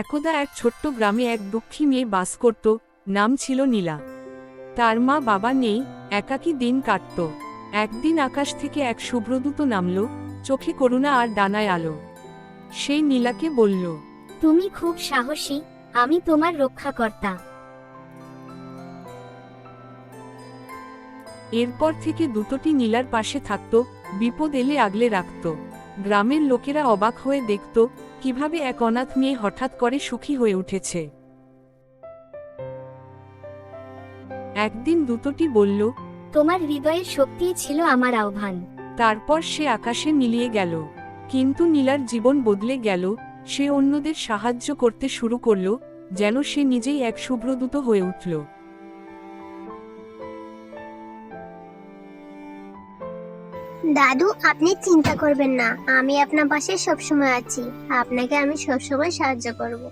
একদা এক ছোট্ট গ্রামে এক দুঃখী মেয়ে বাস করত নাম ছিল নীলা। তার মা বাবা নেই একাকী দিন কাটত। একদিন আকাশ থেকে এক শুভ্রদূত নামল চোখে করুণা আর ডানায় আলো। সেই নীলাকে বলল তুমি খুব সাহসী আমি তোমার রক্ষাকর্তা। এরপর থেকে দুটোটি নীলার পাশে থাকত বিপদ এলে আগলে রাখত। গ্রামের লোকেরা অবাক হয়ে দেখত কীভাবে এক অনাথ মেয়ে হঠাৎ করে সুখী হয়ে উঠেছে। একদিন দুটোটি বলল তোমার হৃদয়ের শক্তিই ছিল আমার আহ্বান। তারপর সে আকাশে মিলিয়ে গেল। কিন্তু নীলার জীবন বদলে গেল সে অন্যদের সাহায্য করতে শুরু করল যেন সে নিজেই এক শুভ্রদূত হয়ে উঠল। দাদু, আপনি চিন্তা করবেন না। আমি আপনার পাশে সবসময় আছি। আপনাকে আমি সবসময় সাহায্য করব।